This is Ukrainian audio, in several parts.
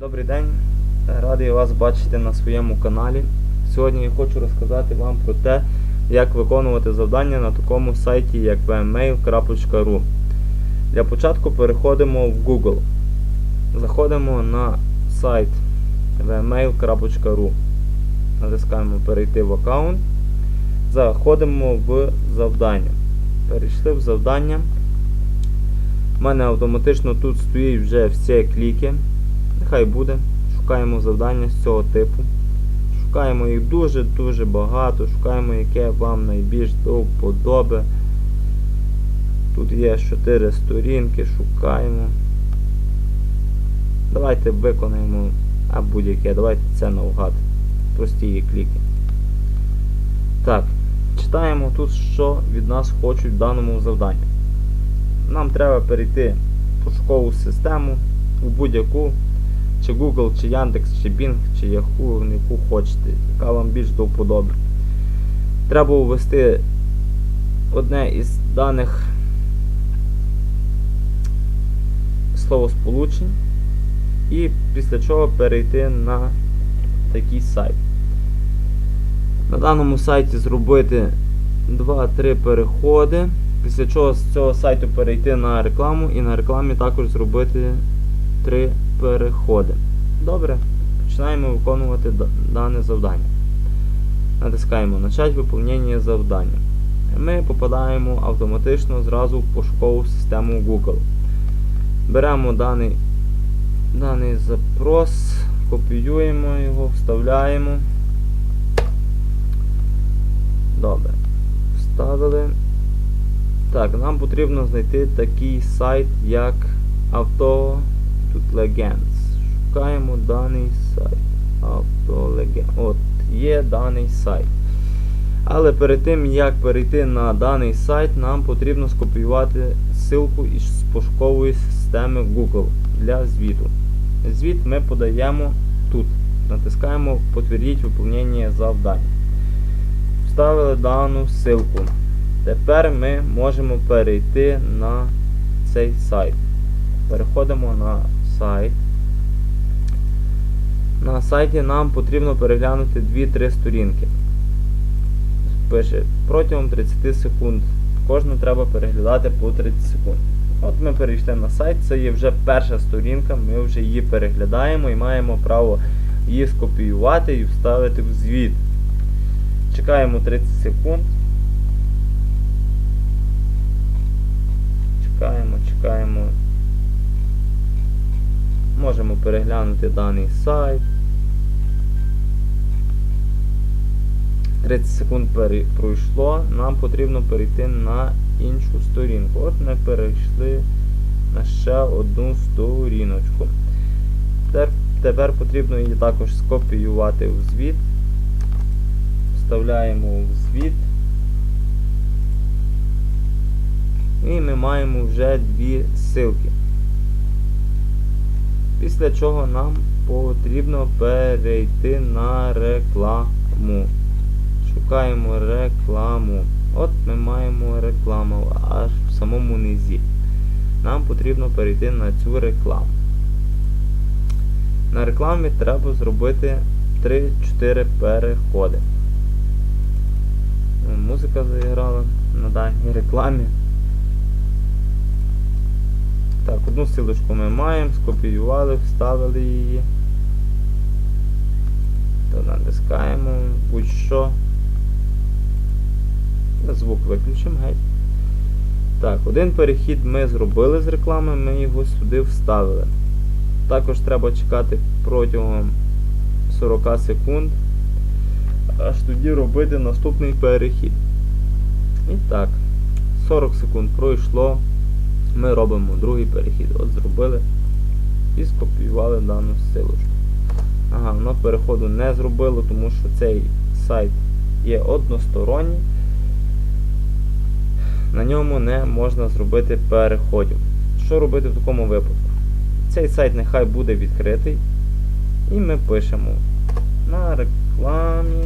Добрий день, радий вас бачити на своєму каналі. Сьогодні я хочу розказати вам про те, як виконувати завдання на такому сайті, як vmail.ru. Для початку переходимо в Google. Заходимо на сайт vmail.ru. Натискаємо перейти в аккаунт. Заходимо в завдання. Перейшли в завдання. У мене автоматично тут стоїть вже всі кліки. Нехай буде. Шукаємо завдання з цього типу. Шукаємо їх дуже-дуже багато. Шукаємо, яке вам найбільш до вподоби. Тут є 4 сторінки, шукаємо. Давайте виконаємо а будь-яке. Давайте це наугад. Прості кліки. Так, читаємо тут, що від нас хочуть в даному завданні. Нам треба перейти в пошукову систему у будь-яку, чи Google, чи Яндекс, чи Bing, чи Yahoo, яку хочете, яка вам більш до вподоби. Треба ввести одне із даних словосполучень і після чого перейти на такий сайт. На даному сайті зробити 2-3 переходи. Після чого з цього сайту перейти на рекламу і на рекламі також зробити 3 переходи. Добре, починаємо виконувати дане завдання. Натискаємо Начать виповнення завдання. Ми попадаємо автоматично зразу в пошукову систему Google. Беремо даний, даний запрос, копіюємо його, вставляємо. Добре. Вставили. Так, нам потрібно знайти такий сайт, як тут Legends. Шукаємо даний сайт. Auto От, є даний сайт. Але перед тим, як перейти на даний сайт, нам потрібно скопіювати ссылку із пошукової системи Google для звіту. Звіт ми подаємо тут. Натискаємо Підтвердіть виповнення завдань. Вставили дану ссылку. Тепер ми можемо перейти на цей сайт. Переходимо на сайт. На сайті нам потрібно переглянути 2-3 сторінки. Пише протягом 30 секунд. Кожну треба переглядати по 30 секунд. От ми перейшли на сайт, це є вже перша сторінка, ми вже її переглядаємо і маємо право її скопіювати і вставити в звіт. Чекаємо 30 секунд. Переглянути даний сайт. 30 секунд пройшло, нам потрібно перейти на іншу сторінку. От ми перейшли на ще одну сторіночку. Тепер, тепер потрібно її також скопіювати в звіт. Вставляємо в звіт. І ми маємо вже дві ссылки. Після чого нам потрібно перейти на рекламу. Шукаємо рекламу. От ми маємо рекламу аж в самому низі. Нам потрібно перейти на цю рекламу. На рекламі треба зробити 3-4 переходи. Музика заіграла на даній рекламі. Так, одну силочку ми маємо, скопіювали, вставили її. То натискаємо будь-що. Звук виключимо, геть. Так, один перехід ми зробили з реклами, ми його сюди вставили. Також треба чекати протягом 40 секунд, аж тоді робити наступний перехід. І так, 40 секунд пройшло. Ми робимо другий перехід. От зробили і скопіювали дану силочку. Ага, воно переходу не зробило, тому що цей сайт є односторонній. На ньому не можна зробити переходів. Що робити в такому випадку? Цей сайт нехай буде відкритий. І ми пишемо на рекламі,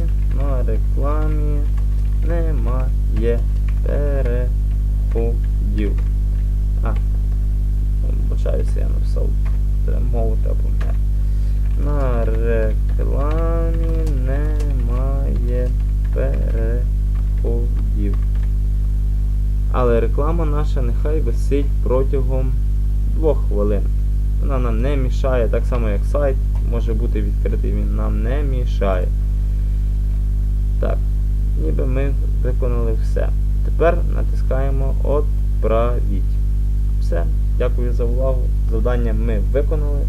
реклама наша нехай висить протягом 2 хвилин. Вона нам не мішає, так само як сайт може бути відкритий, він нам не мішає. Так, ніби ми виконали все. Тепер натискаємо Отправіть. Все. Дякую за увагу. Завдання ми виконали.